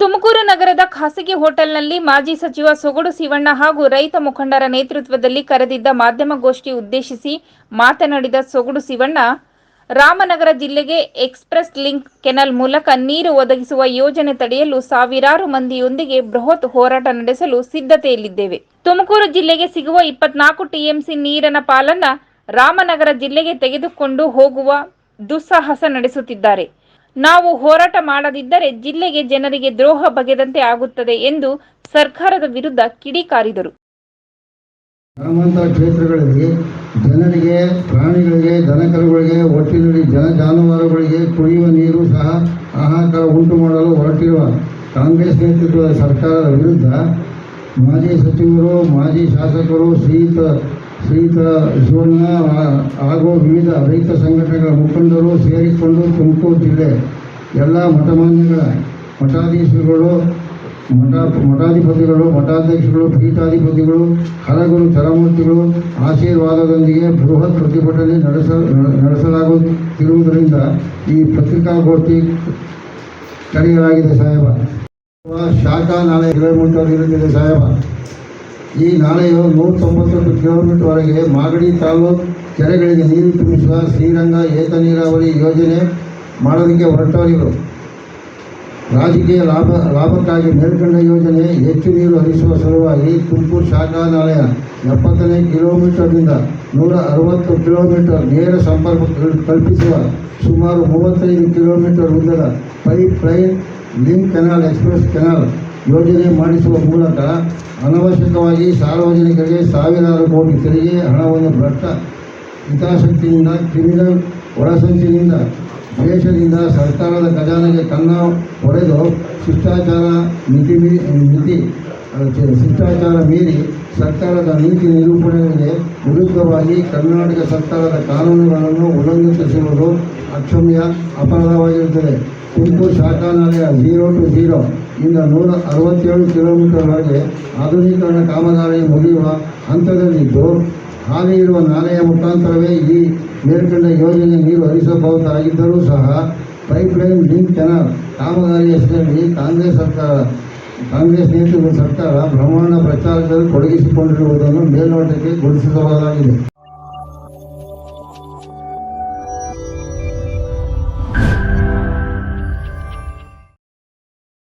ತುಮಕೂರು ನಗರದ ಖಾಸಗಿ ಹೋಟೆಲ್ನಲ್ಲಿ ಮಾಜಿ ಸಚಿವ ಸೊಗಡು ಶಿವಣ್ಣ ಹಾಗೂ ರೈತ ಮುಖಂಡರ ನೇತೃತ್ವದಲ್ಲಿ ಕರೆದಿದ್ದ ಮಾಧ್ಯಮಗೋಷ್ಠಿ ಉದ್ದೇಶಿಸಿ ಮಾತನಾಡಿದ ಸೊಗಡು ಶಿವಣ್ಣ, ರಾಮನಗರ ಜಿಲ್ಲೆಗೆ ಎಕ್ಸ್ಪ್ರೆಸ್ ಲಿಂಕ್ ಕೆನಲ್ ಮೂಲಕ ನೀರು ಒದಗಿಸುವ ಯೋಜನೆ ತಡೆಯಲು ಸಾವಿರಾರು ಮಂದಿಯೊಂದಿಗೆ ಬೃಹತ್ ಹೋರಾಟ ನಡೆಸಲು ಸಿದ್ಧತೆಯಲ್ಲಿದ್ದೇವೆ. ತುಮಕೂರು ಜಿಲ್ಲೆಗೆ ಸಿಗುವ ಇಪ್ಪತ್ನಾಲ್ಕು ಟಿಎಂಸಿ ನೀರಿನ ಪಾಲನ್ನ ರಾಮನಗರ ಜಿಲ್ಲೆಗೆ ತೆಗೆದುಕೊಂಡು ಹೋಗುವ ದುಸ್ಸಾಹಸ ನಡೆಸುತ್ತಿದ್ದಾರೆ. ನಾವು ಹೋರಾಟ ಮಾಡದಿದ್ದರೆ ಜಿಲ್ಲೆಗೆ ಜನರಿಗೆ ದ್ರೋಹ ಬಗೆದಂತೆ ಆಗುತ್ತದೆ ಎಂದು ಸರ್ಕಾರದ ವಿರುದ್ಧ ಕಿಡಿಕಾರಿದರು. ಗ್ರಾಮಾಂತರ ಕ್ಷೇತ್ರಗಳಲ್ಲಿ ಜನರಿಗೆ, ಪ್ರಾಣಿಗಳಿಗೆ, ದನಕರುಗಳಿಗೆ, ಒಟ್ಟಿನಲ್ಲಿ ಜನ ಜಾನುವಾರುಗಳಿಗೆ ಕುಡಿಯುವ ನೀರು ಸಹ ಆಹಾರ ಉಂಟು ಮಾಡಲು ಹೊರಟಿರುವ ಕಾಂಗ್ರೆಸ್ ನೇತೃತ್ವದ ಸರ್ಕಾರದ ವಿರುದ್ಧ ಮಾಜಿ ಸಚಿವರು, ಮಾಜಿ ಶಾಸಕರು ಶ್ರೀಯುತ ಶ್ರೀಯುತ ಜೋನ ಹಾಗೂ ವಿವಿಧ ರೈತ ಸಂಘಟನೆಗಳ ಮುಖಂಡರು ಸೇರಿಕೊಂಡು ತುಮಕೂರು ಜಿಲ್ಲೆ ಎಲ್ಲ ಮಠಮಾನ್ಯಗಳ ಮಠಾಧೀಶರುಗಳು, ಮಠ, ಮಠಾಧಿಪತಿಗಳು ಮಠಾಧ್ಯಕ್ಷಗಳು ಪೀಠಾಧಿಪತಿಗಳು, ಹಲಗುರು, ಚರಮೂರ್ತಿಗಳು ಆಶೀರ್ವಾದದೊಂದಿಗೆ ಬೃಹತ್ ಪ್ರತಿಭಟನೆ ನಡೆಸ, ನಡೆಸಲಾಗುತ್ತಿರುವುದರಿಂದ ಈ ಪತ್ರಿಕಾಗೋಷ್ಠಿ ಕರೆಯಲಾಗಿದೆ ಸಾಹೇಬ. ಶಾಖಾ ನಾಳೆ ಕಿಲೋಮೀಟರ್ ಇರುತ್ತದೆ ಸಾಹೇಬ. ಈ ನಾಲೆಯು ನೂರ ತೊಂಬತ್ತೊಂದು ಕಿಲೋಮೀಟರ್ವರೆಗೆ ಮಾಗಡಿ ತಾಲೂಕು ಕೆರೆಗಳಿಗೆ ನೀರು ತುಂಬಿಸುವ ಶ್ರೀರಂಗ ಏತ ನೀರಾವರಿ ಯೋಜನೆ ಮಾಡೋದಕ್ಕೆ ಹೊರಟವರಿವರು. ರಾಜಕೀಯ ಲಾಭ, ಲಾಭಕ್ಕಾಗಿ ಮೇಲ್ಕಂಡ ಯೋಜನೆ ಹೆಚ್ಚು ನೀರು ಹರಿಸುವ ಸಲುವಾಗಿ ತುಮಕೂರು ಶಾಖಾ ನಾಲೆಯ ಎಪ್ಪತ್ತನೇ ಕಿಲೋಮೀಟರ್ನಿಂದ ನೂರ ಅರವತ್ತು ಕಿಲೋಮೀಟರ್ ನೇರ ಸಂಪರ್ಕ ಕಲ್ಪಿಸುವ ಸುಮಾರು ಮೂವತ್ತೈದು ಕಿಲೋಮೀಟರ್ ಉದ್ದದ pipe line link canal express canal ಯೋಜನೆ ಮಾಡಿಸುವ ಮೂಲಕ ಅನವಶ್ಯಕವಾಗಿ ಸಾರ್ವಜನಿಕರಿಗೆ ಸಾವಿರಾರು ಕೋಟಿ ತೆರಿಗೆ ಹಣವನ್ನು ಭ್ರಷ್ಟ ಹಿತಾಸಕ್ತಿಯಿಂದ, ಕ್ರಿಮಿನಲ್ ಒಳಸಂಚಿನಿಂದ ದೇಶದಿಂದ ಸರ್ಕಾರದ ಖಜಾನೆಗೆ ಕನ್ನ ಹೊಡೆದು ಶಿಷ್ಟಾಚಾರ ಮಿತಿ ಮಿತಿ ಶಿಷ್ಟಾಚಾರ ಮೀರಿ ಸರ್ಕಾರದ ನೀತಿ ನಿರೂಪಣೆಗಳಿಗೆ ವಿರುದ್ಧವಾಗಿ ಕರ್ನಾಟಕ ಸರ್ಕಾರದ ಕಾನೂನುಗಳನ್ನು ಉಲ್ಲಂಘಿಸಿರುವುದು ಅಕ್ಷಮ್ಯ ಅಪರಾಧವಾಗಿರುತ್ತದೆ. ತುಮಕೂರು ಶಾಖಾ ನಾಲೆಯ ಝೀರೋ ಟು ಝೀರೋ ಇಂದ ನೂರ ಅರವತ್ತೇಳು ಕಿಲೋಮೀಟರ್ವರೆಗೆ ಆಧುನೀಕರಣ ಕಾಮಗಾರಿ ಮುಗಿಯುವ ಹಂತದಲ್ಲಿದ್ದು ಹಾಲಿ ಇರುವ ನಾಲೆಯ ಮುಖಾಂತರವೇ ಈ ಮೇಲ್ಕಂಡ ಯೋಜನೆ ನೀರು ಹರಿಸಬಹುದಾಗಿದ್ದರೂ ಸಹ ಪೈಪ್ಲೈನ್ ಲಿಂಕ್ ಕೆನಲ್ ಕಾಮಗಾರಿ ಹೆಸರಲ್ಲಿ ಕಾಂಗ್ರೆಸ್ ಸರ್ಕಾರ, ಕಾಂಗ್ರೆಸ್ ನೇತೃತ್ವದ ಸರ್ಕಾರ ಬ್ರಹ್ಮಾಂಡ ಪ್ರಚಾರದಲ್ಲಿ ತೊಡಗಿಸಿಕೊಂಡಿರುವುದನ್ನು ಮೇಲ್ನೋಟಕ್ಕೆ ಗುರುತಿಸಬಹುದಾಗಿದೆ